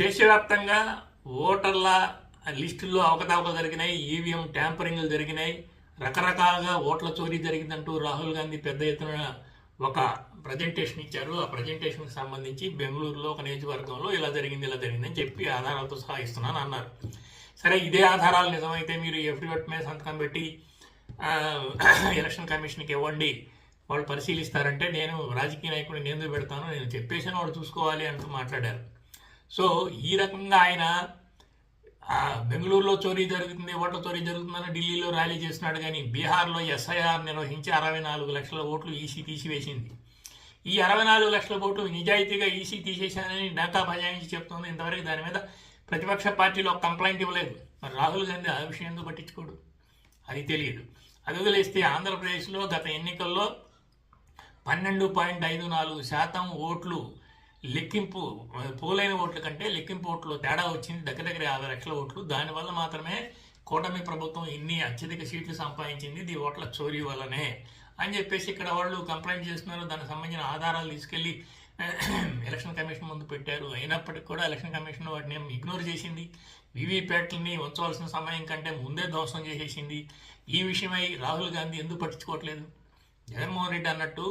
దేశవ్యాప్తంగా ఓటర్ల లిస్టుల్లో అవకతవకలు జరిగినాయి ఈవీఎం ట్యాంపరింగ్లు జరిగినాయి రకరకాలుగా ఓట్ల చోరీ జరిగిందంటూ రాహుల్ గాంధీ పెద్ద ఎత్తున ఒక ప్రజెంటేషన్ ఇచ్చారు. ఆ ప్రజెంటేషన్కి సంబంధించి బెంగళూరులో ఒక నియోజకవర్గంలో ఇలా జరిగింది ఇలా జరిగిందని చెప్పి ఆధారాలతో సహా ఇస్తున్నాను అన్నారు. సరే ఇదే ఆధారాలు నిజమైతే మీరు ఎఫ్రివట్ మీద సంతకం పెట్టి ఎలక్షన్ కమిషన్కి ఇవ్వండి. వాళ్ళు పరిశీలిస్తారంటే నేను రాజకీయ నాయకుడిని నేను పెడతాను నేను చెప్పేసాను వాడు చూసుకోవాలి అంటూ మాట్లాడారు. సో ఈ రకంగా ఆయన బెంగళూరులో చోరీ జరుగుతుంది ఓట్ల చోరీ జరుగుతుందని ఢిల్లీలో ర్యాలీ చేస్తున్నాడు కానీ బీహార్లో ఎస్ఐఆర్ నిర్వహించి అరవై నాలుగు లక్షల ఓట్లు ఈసీ తీసివేసింది. ఈ అరవై నాలుగు లక్షల ఓట్లు నిజాయితీగా ఈసీ తీసేశానని డాకా భజాయించి చెప్తుంది. ఇంతవరకు దాని మీద ప్రతిపక్ష పార్టీలో ఒక కంప్లైంట్ ఇవ్వలేదు. మరి రాహుల్ గాంధీ ఆ విషయం ఎందుకు పట్టించుకోడు? అది తెలియదు. అది వదిలేస్తే ఆంధ్రప్రదేశ్లో గత ఎన్నికల్లో పన్నెండు పాయింట్ ఐదు నాలుగు శాతం ఓట్లు లెక్కింపు పోలైన ఓట్ల కంటే లెక్కింపు ఓట్లు తేడా వచ్చింది దగ్గర దగ్గర యాభై లక్షల ఓట్లు. దానివల్ల మాత్రమే కూటమి ప్రభుత్వం ఇన్ని అత్యధిక సీట్లు సంపాదించింది ఇది ఓట్ల చోరీ వల్లనే అని చెప్పేసి ఇక్కడ వాళ్ళు కంప్లైంట్ చేస్తున్నారు. దానికి సంబంధించిన ఆధారాలు తీసుకెళ్ళి ఎలక్షన్ కమిషన్ ముందు పెట్టారు. అయినప్పటికీ కూడా ఎలక్షన్ కమిషన్ వాటిని ఇగ్నోర్ చేసింది. వీవీప్యాట్లని ఉంచవలసిన సమయం కంటే ముందే ధ్వంసం చేసేసింది. ఈ విషయమై రాహుల్ గాంధీ ఎందుకు పట్టించుకోవట్లేదు? జగన్మోహన్ రెడ్డి అన్నట్టు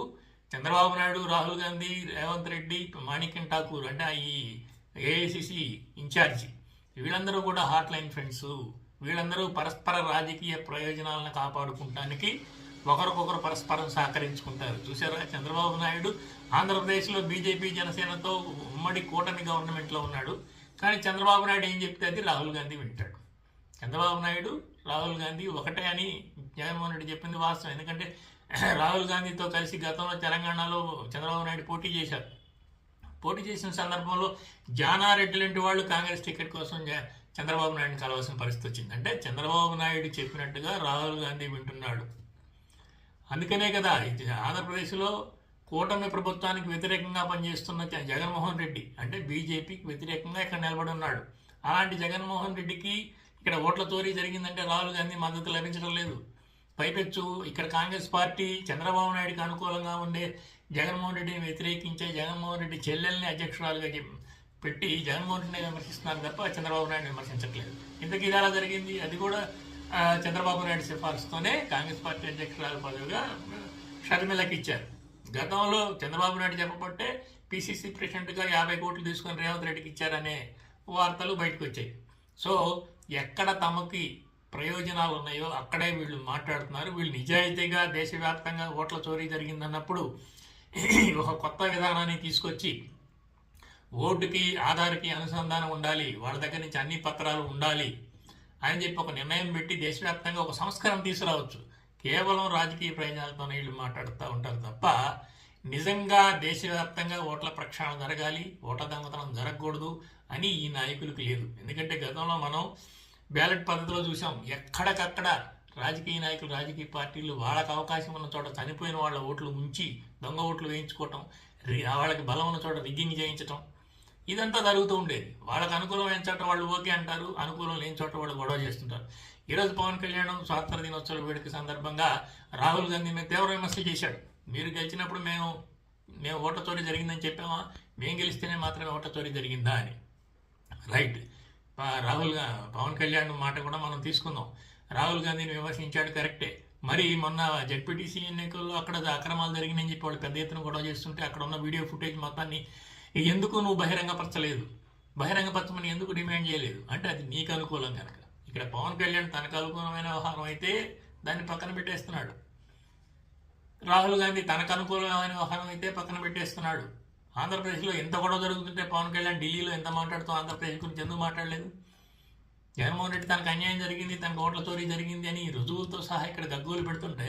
చంద్రబాబు నాయుడు రాహుల్ గాంధీ రేవంత్ రెడ్డి మాణిక్యం ఠాకూర్ అంటే ఈ ఏఐసిసి ఇన్ఛార్జి. వీళ్ళందరూ కూడా హాట్ లైన్ ఫ్రెండ్స్ వీళ్ళందరూ పరస్పర రాజకీయ ప్రయోజనాలను కాపాడుకుంటానికి ఒకరికొకరు పరస్పరం సహకరించుకుంటారు. చూసారా చంద్రబాబు నాయుడు ఆంధ్రప్రదేశ్లో బీజేపీ జనసేనతో ఉమ్మడి కూటమి గవర్నమెంట్లో ఉన్నాడు. కానీ చంద్రబాబు నాయుడు ఏం చెప్తే అది రాహుల్ గాంధీ వింటాడు. చంద్రబాబు నాయుడు రాహుల్ గాంధీ ఒకటే అని జగన్మోహన్ రెడ్డి చెప్పింది వాస్తవం. ఎందుకంటే రాహుల్ గాంధీతో కలిసి గతంలో తెలంగాణలో చంద్రబాబు నాయుడు పోటీ చేశారు. పోటీ చేసిన సందర్భంలో జానారెడ్డి లాంటి వాళ్ళు కాంగ్రెస్ టికెట్ కోసం చంద్రబాబు నాయుడుని కలవాల్సిన పరిస్థితి వచ్చింది. అంటే చంద్రబాబు నాయుడు చెప్పినట్టుగా రాహుల్ గాంధీ వింటున్నాడు. అందుకనే కదా ఇది ఆంధ్రప్రదేశ్లో కూటమి ప్రభుత్వానికి వ్యతిరేకంగా పనిచేస్తున్న జగన్మోహన్ రెడ్డి అంటే బీజేపీకి వ్యతిరేకంగా ఇక్కడ నిలబడి ఉన్నాడు. అలాంటి జగన్మోహన్ రెడ్డికి ఇక్కడ ఓట్ల చోరీ జరిగిందంటే రాహుల్ గాంధీ మద్దతు లభించడం లేదు. పైపెచ్చు ఇక్కడ కాంగ్రెస్ పార్టీ చంద్రబాబు నాయుడుకి అనుకూలంగా ఉండే జగన్మోహన్ రెడ్డిని వ్యతిరేకించే జగన్మోహన్ రెడ్డి చెల్లెల్ని అధ్యక్షురాలుగా పెట్టి జగన్మోహన్ రెడ్డిని విమర్శిస్తున్నారు తప్ప చంద్రబాబు నాయుడు విమర్శించట్లేదు. ఇంతకీ ఇది అలా జరిగింది? అది కూడా చంద్రబాబు నాయుడు సిఫార్సుతోనే కాంగ్రెస్ పార్టీ అధ్యక్షురాలు పదవిగా షర్మిలకి ఇచ్చారు. గతంలో చంద్రబాబు నాయుడు చెప్పబట్టే పిసిసి ప్రెసిడెంట్గా యాభై కోట్లు తీసుకొని రేవంత్ రెడ్డికి ఇచ్చారనే వార్తలు బయటకు వచ్చాయి. సో ఎక్కడ తమకి ప్రయోజనాలు ఉన్నాయో అక్కడే వీళ్ళు మాట్లాడుతున్నారు. వీళ్ళు నిజాయితీగా దేశవ్యాప్తంగా ఓట్ల చోరీ జరిగిందన్నప్పుడు ఒక కొత్త విధానాన్ని తీసుకొచ్చి ఓటుకి ఆధార్కి అనుసంధానం ఉండాలి. వాళ్ళ దగ్గర నుంచి అన్ని పత్రాలు ఉండాలి అని చెప్పి ఒక నిర్ణయం పెట్టి దేశవ్యాప్తంగా ఒక సంస్కరణ తీసుకురావచ్చు. కేవలం రాజకీయ ప్రయోజనాలతోనే వీళ్ళు మాట్లాడుతూ ఉంటారు తప్ప నిజంగా దేశవ్యాప్తంగా ఓట్ల ప్రక్షాళన జరగాలి ఓట్ల దొంగతనం జరగకూడదు అని ఈ నాయకులకు లేదు. ఎందుకంటే గతంలో మనం బ్యాలెట్ పద్ధతిలో చూసాం ఎక్కడికక్కడ రాజకీయ నాయకులు రాజకీయ పార్టీలు వాళ్ళకి అవకాశం ఉన్న చోట చనిపోయిన వాళ్ళ ఓట్లు ఉంచి దొంగ ఓట్లు వేయించుకోవటం వాళ్ళకి బలం ఉన్న చోట రిగ్గింగ్ చేయించటం ఇదంతా జరుగుతూ ఉండేది. వాళ్ళకి అనుకూలమైన చోట వాళ్ళు ఓకే అంటారు అనుకూలం లేని చోట వాళ్ళు గొడవ చేస్తుంటారు. ఈరోజు పవన్ కళ్యాణ్ స్వాతంత్ర దినోత్సవ వేడుక సందర్భంగా రాహుల్ గాంధీ మీద తీవ్ర విమర్శలు చేశాడు. మీరు గెలిచినప్పుడు మేము మేము ఓట్ల చోరీ జరిగిందని చెప్పామా? మేము గెలిస్తేనే మాత్రమే ఓట్ల చోరీ జరిగిందా అని. రైట్. రాహుల్ పవన్ కళ్యాణ్ మాట కూడా మనం తీసుకుందాం. రాహుల్ గాంధీని విమర్శించాడు కరెక్టే. మరి మొన్న జడ్పీటీసీ ఎన్నికల్లో అక్కడ అక్రమాలు జరిగినాయని చెప్పి వాళ్ళు పెద్ద ఎత్తున గొడవ చేస్తుంటే అక్కడ ఉన్న వీడియో ఫుటేజ్ మొత్తాన్ని ఎందుకు నువ్వు బహిరంగపరచలేదు? బహిరంగపరచమని ఎందుకు డిమాండ్ చేయలేదు? అంటే అది నీకు అనుకూలం కనుక. ఇక్కడ పవన్ కళ్యాణ్ తనకు అనుకూలమైన వ్యవహారం అయితే దాన్ని పక్కన పెట్టేస్తున్నాడు. రాహుల్ గాంధీ తనకు అనుకూలమైన వ్యవహారం అయితే పక్కన పెట్టేస్తున్నాడు. ఆంధ్రప్రదేశ్లో ఎంత గొడవ జరుగుతుంటే పవన్ కళ్యాణ్ ఢిల్లీలో ఎంత మాట్లాడుతూ ఆంధ్రప్రదేశ్ గురించి ఎందుకు మాట్లాడలేదు? జగన్మోహన్ రెడ్డి తనకు అన్యాయం జరిగింది తనకు ఓట్ల చోరీ జరిగింది అని రుజువులతో సహా ఇక్కడ గగ్గోలు పెడుతుంటే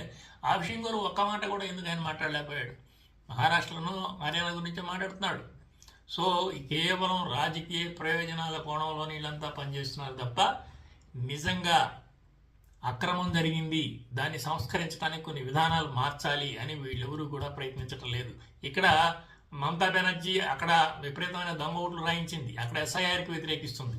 ఆ విషయం కూడా ఒక్క మాట కూడా ఎందుకు ఆయన మాట్లాడలేకపోయాడు? మహారాష్ట్రను హర్యానా గురించి మాట్లాడుతున్నాడు. సో కేవలం రాజకీయ ప్రయోజనాల కోణంలో వీళ్ళంతా పనిచేస్తున్నారు తప్ప నిజంగా అక్రమం జరిగింది. దాన్ని సంస్కరించడానికి కొన్ని విధానాలు మార్చాలి అని వీళ్ళెవరూ కూడా ప్రయత్నించటం లేదు. ఇక్కడ మమతా బెనర్జీ అక్కడ విపరీతమైన దొంగ ఓట్లు రాయించింది. అక్కడ ఎస్ఐఆర్కి వ్యతిరేకిస్తుంది.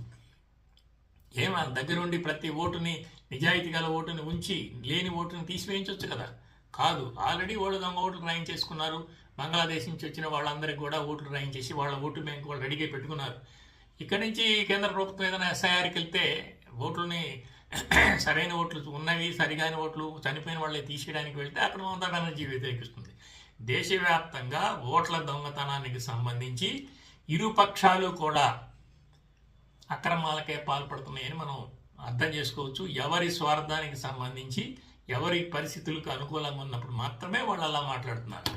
ఏమా దగ్గరుండి ప్రతి ఓటుని నిజాయితీ గల ఓటుని ఉంచి లేని ఓటుని తీసివేయించవచ్చు కదా? కాదు ఆల్రెడీ వాళ్ళు దొంగ ఓట్లు రాయించేసుకున్నారు. బంగ్లాదేశ్ నుంచి వచ్చిన వాళ్ళందరికీ కూడా ఓట్లు రాయించేసి వాళ్ళ ఓటు బ్యాంక్ వాళ్ళు రెడీగా పెట్టుకున్నారు. ఇక్కడి నుంచి కేంద్ర ప్రభుత్వం ఏదైనా ఎస్ఐఆర్కి వెళ్తే ఓట్లని సరైన ఓట్లు ఉన్నవి సరిగాని ఓట్లు చనిపోయిన వాళ్ళని తీసేయడానికి వెళ్తే అక్కడ మమతా బెనర్జీ వ్యతిరేకిస్తుంది. దేశవ్యాప్తంగా ఓట్ల దొంగతనానికి సంబంధించి ఇరు పక్షాలు కూడా అక్రమాలకే పాల్పడుతున్నాయని మనం అర్థం చేసుకోవచ్చు. ఎవరి స్వార్థానికి సంబంధించి ఎవరి పరిస్థితులకు అనుకూలంగా ఉన్నప్పుడు మాత్రమే వాళ్ళు అలా మాట్లాడుతున్నారు.